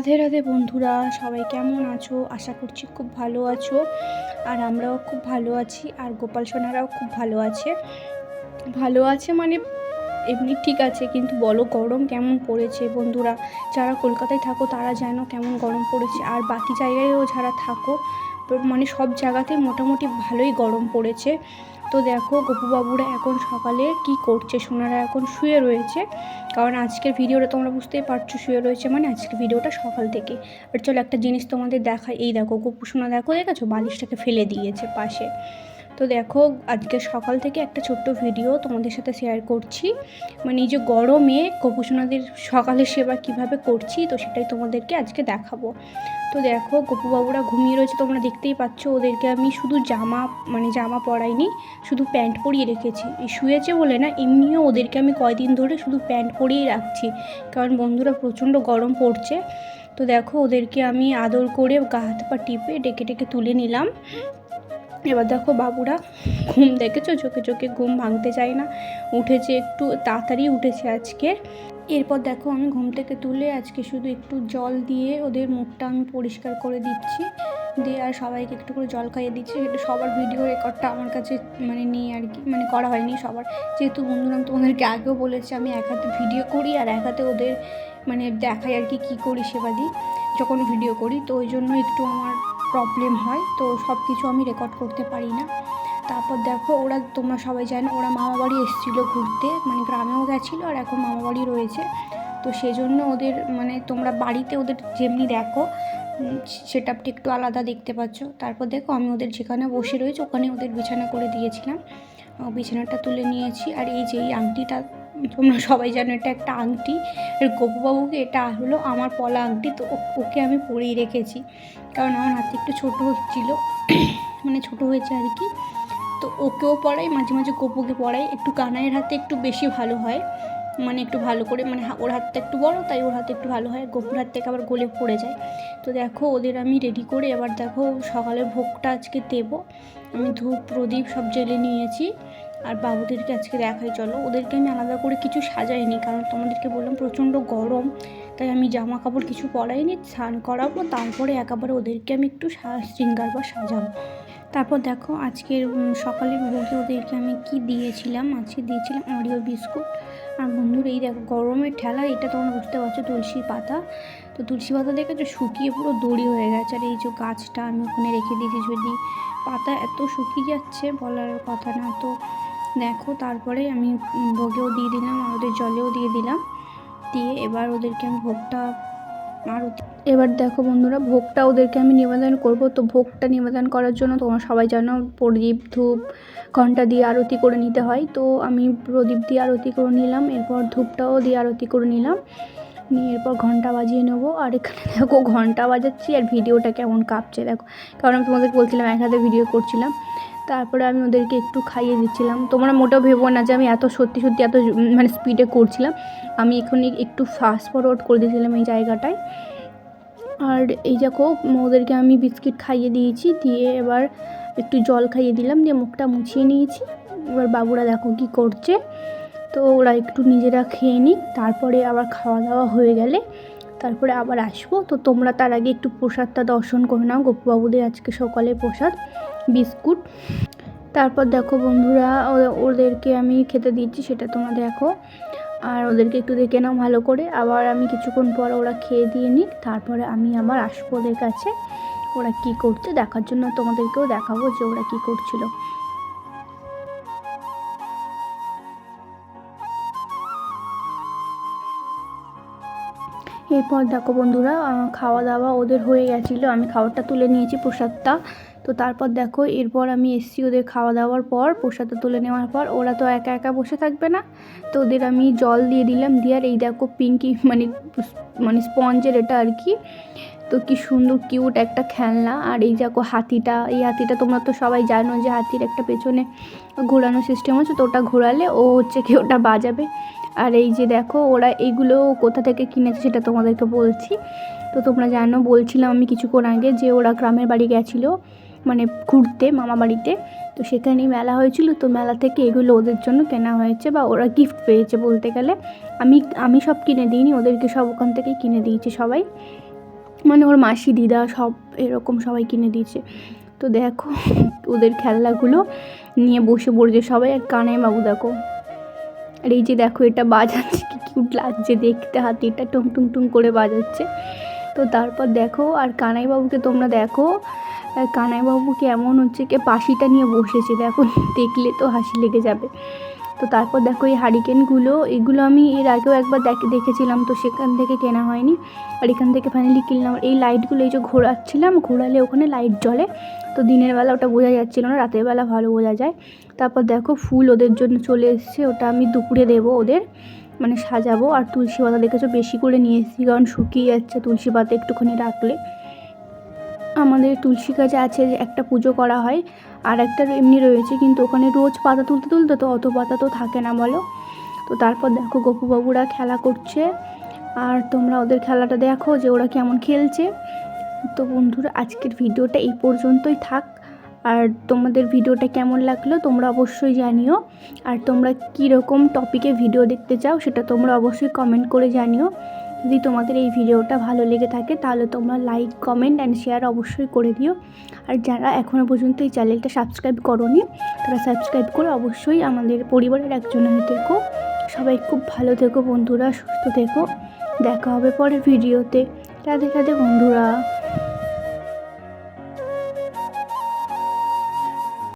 রাধে রাধে বন্ধুরা, সবাই কেমন আছো? আশা করছি খুব ভালো আছো। আর আমরাও খুব ভালো আছি, আর গোপাল সোনারাও খুব ভালো আছে। ভালো আছে মানে এমনি ঠিক আছে, কিন্তু বলো গরম কেমন পড়েছে বন্ধুরা? যারা কলকাতায় থাকো তারা জানো কেমন গরম পড়েছে, আর বাকি জায়গায়ও যারা থাকো মানে সব জায়গাতেই মোটামুটি ভালোই গরম পড়েছে। তো দেখো গপুবাবুরা এখন সকালে কি করছে? সোনারা এখন শুয়ে রয়েছে। কারণ আজকের ভিডিওটা তোমরা বুঝতেই পারছ শুয়ে রয়েছে মানে আজকের ভিডিওটা সকাল থেকে। আর চলো একটা জিনিস তোমাদের দেখাই এই দেখো গোপু সোনা দেখো, দেখেছ? বালিশটাকে ফেলে দিয়েছে পাশে। তো দেখো, আজকে সকাল থেকে একটা ছোট্ট ভিডিও তোমাদের সাথে শেয়ার করছি। মানে যে গরমে গোপুসোনাদের সকালের সেবা কীভাবে করছি, তো সেটাই তোমাদেরকে আজকে দেখাবো। তো দেখো, গোপুবাবুরা ঘুমিয়ে রয়েছে, তোমরা দেখতেই পাচ্ছ, ওদেরকে আমি শুধু জামা মানে জামা পরাইনি, শুধু প্যান্ট পরিয়ে রেখেছি। শুয়েছে বলে না, এমনিও ওদেরকে আমি কয়দিন ধরে শুধু প্যান্ট পরিয়েই রাখছি, কারণ বন্ধুরা প্রচণ্ড গরম পড়ছে। তো দেখো, ওদেরকে আমি আদর করে গা হাত পা টিপে ডেকে ডেকে তুলে নিলাম। এবার দেখো বাবুরা ঘুম দেখেছ? চোখে চোখে ঘুম ভাঙতে চায় না। উঠেছে একটু, তাড়াতাড়ি উঠেছে আজকে। এরপর দেখো আমি ঘুম থেকে তুলে আজকে শুধু একটু জল দিয়ে ওদের মুখটা আমি পরিষ্কার করে দিচ্ছি। দিয়ে আর সবাইকে একটু করে জল খাইয়ে দিচ্ছি। সেটা সবার ভিডিও রেকর্ডটা আমার কাছে মানে নেই আর কি মানে করা হয়নি সবার। যেহেতু বন্ধুরা তোমাদেরকে আগেও বলেছি, আমি এক হাতে ভিডিও করি আর এক হাতে ওদের মানে দেখাই আর কি, কী করি সেবা দিই, যখন ভিডিও করি। তো ওই জন্য একটু আমার প্রবলেম হয়, তো সব কিছু আমি রেকর্ড করতে পারি না। তারপর দেখো, ওরা, তোমরা সবাই জানো, ওরা মামা বাড়ি এসেছিল ঘুরতে মানে গ্রামেও গেছিল আর এখন মামা বাড়ি রয়েছে। তো সেজন্য ওদের মানে তোমরা বাড়িতে ওদের যেমনি দেখো সেটা একটু আলাদা দেখতে পাচ্ছ। তারপর দেখো, আমি ওদের যেখানে বসে রয়েছে, ওখানে ওদের বিছানা করে দিয়েছিলাম। বিছানাটা তুলে নিয়েছি। আর এই যে এই আংটিটা তোমরা সবাই জানো এটা একটা আংটি। আর গোপুবাবুকে এটা হলো আমার পলা আংটি, তো ওকে আমি পরেই রেখেছি। কারণ আমার হাতে একটু ছোটো হচ্ছিল মানে ছোটো হয়েছে আর কি। তো ওকেও পড়াই মাঝে মাঝে গোপুকে পড়াই একটু কানাইয়ের হাতে একটু বেশি ভালো হয় মানে একটু ভালো করে মানে ওর হাতটা একটু বড়, তাই ওর হাতে একটু ভালো হয়। গোপুর হাত থেকে আবার গলে পড়ে যায়। তো দেখো, ওদের আমি রেডি করে এবার দেখো সকালের ভোগটা আজকে দেবো। আমি ধূপ, প্রদীপ সব জেলে নিয়েছি। আর বাবুদেরকে আজকে দেখাই, চলো। ওদেরকে আমি আলাদা করে কিছু সাজাইনি, কারণ তোমাদেরকে বললাম প্রচণ্ড গরম, তাই আমি জামা কাপড় কিছু পরাইনি, স্নান করাবো, তারপরে একেবারে ওদেরকে আমি একটু শৃঙ্গার বা সাজাবো। তারপর দেখো, আজকের সকালের ভোগে ওদেরকে আমি কি দিয়েছিলাম? আজকে দিয়েছিলাম অরিও বিস্কুট আর বন্ধুর এই দেখো, গরমের ঠেলা, এটা তোমরা বুঝতে পারছ, তুলসী পাতা। তো তুলসী পাতা দেখেছ, শুকিয়ে পুরো দড়ি হয়ে গেছে। আর এই যে গাছটা আমি ওখানে রেখে দিয়েছি, যদি পাতা এত শুকিয়ে যাচ্ছে, বলার কথা না। তো দেখো, তারপরে আমি ভোগেও দিয়ে দিলাম, আর ওদের জলেও দিয়ে দিলাম। দিয়ে এবার ওদেরকে আমি ভোগটা আরতি এবার দেখো বন্ধুরা, ভোগটা ওদেরকে আমি নিবেদন করব। তো ভোগটা নিবেদন করার জন্য তোমরা সবাই জানো, প্রদীপ ধূপ ঘণ্টা দিয়ে আরতি করে নিতে হয়। তো আমি প্রদীপ দিয়ে আরতি করে নিলাম, এরপর ধূপটাও দিয়ে আরতি করে নিলাম। নিয়ে এরপর ঘণ্টা বাজিয়ে নেব। আর এখানে দেখো ঘণ্টা বাজাচ্ছি আর ভিডিওটা কেমন কাঁপছে দেখো। কারণ আমি তোমাদের বলছিলাম এক হাতে ভিডিও করছিলাম। তারপরে আমি ওদেরকে একটু খাইয়ে দিচ্ছিলাম। তোমরা মোটেও ভেবো না যে আমি এত সত্যি সত্যি এত মানে স্পিডে করছিলাম। আমি এখানে একটু ফাস্ট ফরওয়ার্ড করে দিয়েছিলাম এই জায়গাটায়। আর এই দেখো, ওদেরকে আমি বিস্কিট খাইয়ে দিয়েছি। দিয়ে এবার একটু জল খাইয়ে দিলাম। দিয়ে মুখটা মুছিয়ে নিয়েছি। এবার বাবুরা দেখো কি করছে। তো ওরা একটু নিজেরা খেয়ে নিক, তারপরে আবার খাওয়া দাওয়া হয়ে গেলে তারপরে আবার আসব। তো তোমরা তার আগে একটু প্রসাদটা দর্শন করে নাও। গোপুবাবুদের আজকে সকালে প্রসাদ, বিস্কুট। তারপর দেখো বন্ধুরা ওদেরকে আমি খেতে দিচ্ছি, সেটা তোমরা দেখো। আর ওদেরকে একটু দেখে নাও ভালো করে। আবার আমি কিছুক্ষণ পর ওরা খেয়ে দিয়ে নিক, তারপরে আমি আবার আসব ওদের কাছে। ওরা কি করছে দেখার জন্য তোমাদেরকেও দেখাবো যে ওরা কি করছিল। এরপর দেখো বন্ধুরা খাওয়া দাওয়া ওদের হয়ে গেছিল। আমি খাবারটা তুলে নিয়েছি প্রসাদটা। তো তারপর দেখো, এরপর আমি এসছি ওদের খাওয়া দাওয়ার পর, প্রসাদটা তুলে নেওয়ার পর। ওরা তো একা একা বসে থাকবে না। তো ওদের আমি জল দিয়ে দিলাম দিয়ে, আর এই দেখো পিঙ্কি মানে মানে স্পঞ্জের এটা আর কি। তো কি সুন্দর কিউট একটা খেলনা। আর এই দেখো হাতিটা, এই হাতিটা তোমরা তো সবাই জানো যে হাতির একটা পেছনে ঘোরানো সিস্টেম আছে, তো ওটা ঘোরালে ও হচ্ছে কি ওটা বাজাবে। আর এই যে দেখো, ওরা এইগুলো কোথা থেকে কিনেছে সেটা তোমাদেরকে বলছি। তো তোমরা জানো, বলছিলাম আমি কিছুক্ষণ আগে যে ওরা গ্রামের বাড়ি গেছিল। মানে ঘুরতে মামা বাড়িতে। তো সেখানেই মেলা হয়েছিল। তো মেলা থেকে এগুলো ওদের জন্য কেনা হয়েছে বা ওরা গিফট পেয়েছে বলতে গেলে। আমি আমি সব কিনে দিইনি, ওদেরকে সব ওখান থেকেই কিনে দিয়েছি সবাই। মানে ওর মাসি, দিদা সব এরকম সবাই কিনে দিয়েছে। তো দেখো ওদের খেলনাগুলো নিয়ে বসে পড়ছে সবাই। আর কানাই বাবু দেখো। আর এই যে দেখো এটা বাজাচ্ছে, কি কিউট লাগছে দেখতে। হাতিটা টুং টুং টুং করে বাজাচ্ছে। তো তারপর দেখো, আর কানাইবাবুকে তোমরা দেখো কানাইবাবু কেমন হচ্ছে কে পাশিটা নিয়ে বসেছে, দেখো, দেখলে তো হাসি লেগে যাবে। তো তারপর দেখো এই হারিকেনগুলো, এগুলো আমি এর আগেও একবার দেখে, দেখেছিলাম, তো সেখান থেকে কেনা হয়নি। আর এখান থেকে ফাইনালি কিনলাম। এই লাইটগুলো এই যে ঘোরাচ্ছিলাম, ঘোরালে ওখানে লাইট জ্বলে, তো দিনের বেলা ওটা বোঝা যাচ্ছিল না, রাতের বেলা ভালো বোঝা যায়। তারপর দেখো ফুল ওদের জন্য চলে এসেছে, ওটা আমি দুপুরে দেবো ওদের মানে সাজাবো। আর তুলসী পাতা দেখেছ, বেশি করে নিয়ে এসেছি, কারণ শুকিয়ে যাচ্ছে, তুলসী পাতা একটুখানি রাখলে। আমাদের তুলসী গাছে আছে যে একটা পুজো করা হয়, আর একটা এমনি রয়েছে কিন্তু ওখানে রোজ পাতা তুলতে তুলতে তো অত পাতা তো থাকে না বলো। তো তারপর দেখো গপুবাবুরা খেলা করছে, আর তোমরা ওদের খেলাটা দেখো যে ওরা কেমন খেলছে। তো বন্ধুরা, আজকের ভিডিওটা এই পর্যন্তই থাক, আর তোমাদের ভিডিওটা কেমন লাগল তোমরা অবশ্যই জানিও। আর তোমরা কীরকম টপিকে ভিডিও দেখতে চাও সেটা তোমরা অবশ্যই কমেন্ট করে জানিও। যদি তোমাদের এই ভিডিওটা ভালো লেগে থাকে, তাহলে তোমরা লাইক কমেন্ট অ্যান্ড শেয়ার অবশ্যই করে দিও। আর যারা এখনও পর্যন্ত এই চ্যানেলটা সাবস্ক্রাইব করোনি, তারা সাবস্ক্রাইব করে অবশ্যই আমাদের পরিবারের একজন হয়ে থেকো। সবাই খুব ভালো থেকো বন্ধুরা, সুস্থ থেকো। দেখা হবে পরের ভিডিওতে। রাধে রাধে বন্ধুরা।